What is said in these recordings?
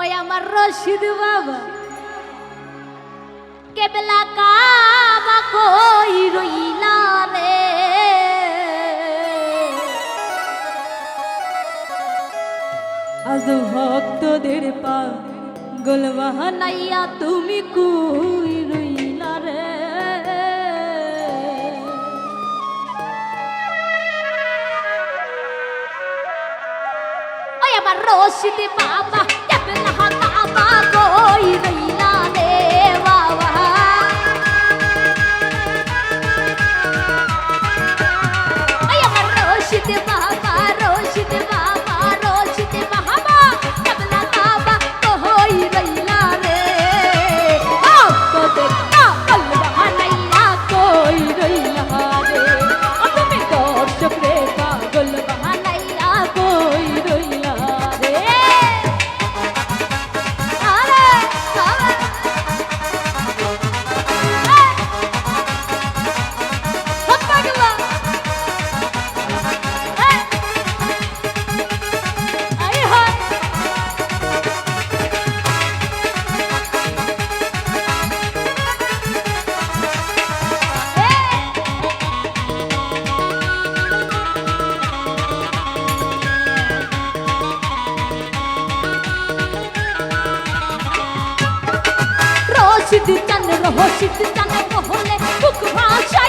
ওই আমার রশিদ বাবা। কেবলা কাবা কই রইলা রে? আজ ভক্তদের পা গোলবাহানাইয়া তুমি কুই রইলা রে? ওই আমার রশিদ বাবা পাগল সাহসিক জানাই হলে বুক ভাষা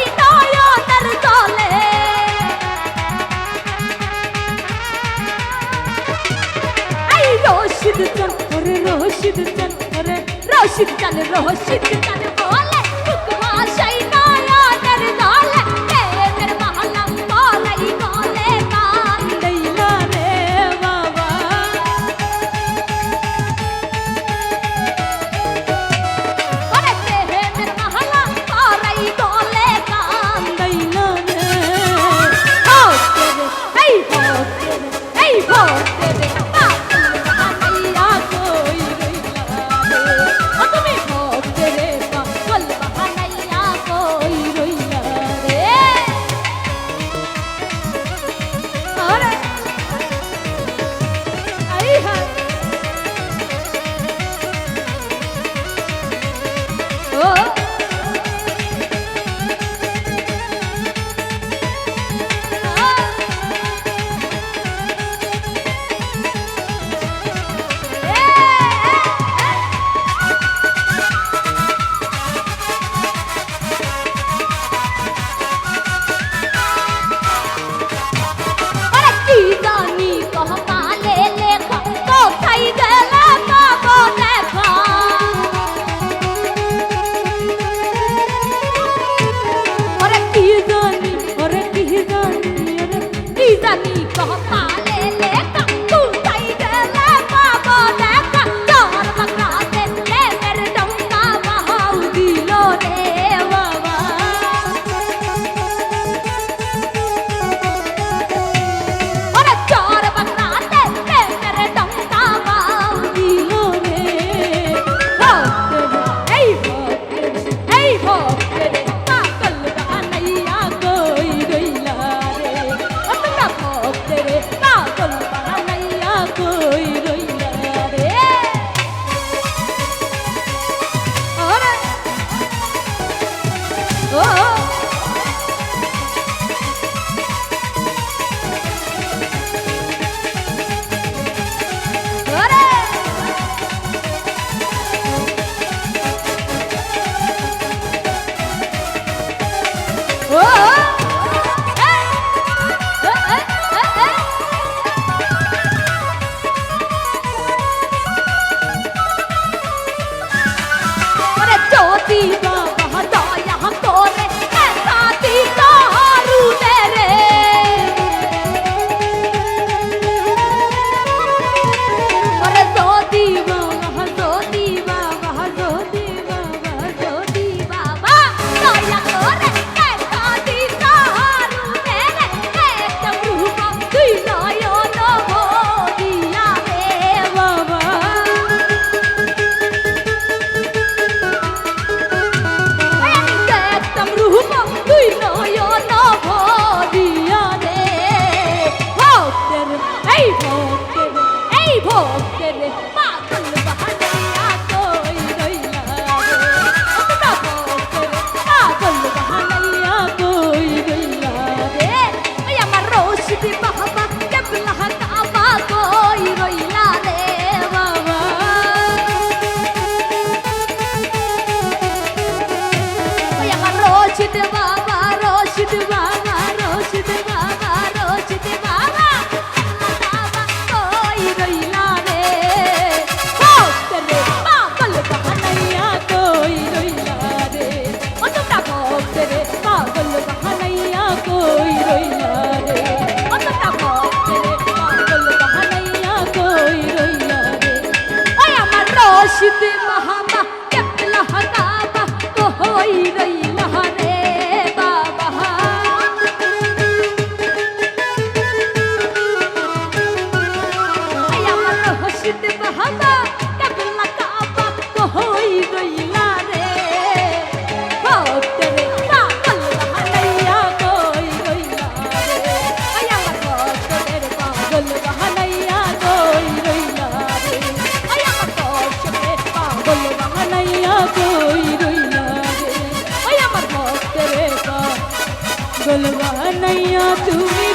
রশিদ বাবা রশিদ বাবা রশিদ বাবা রশিদ বাবা। বাবা কই রইলা রে। ও রে পাগল বাহানাইয়া কই রইলা রে। ও তোমরা ভক্ত রে পাগল বাহানাইয়া কই মহা রশিদ বাহাবা কেবলা কাবা কহই রইলা রে। ভক্তরে পাগল বাহানাইয়া কই রইলা রে। আই আমার ভক্তদের পাগল বাহানাইয়া কই রইলা রে। আই আমার ভক্তদের পাগল বাহানাইয়া কই রইলা রে। ভক্তরে তুমি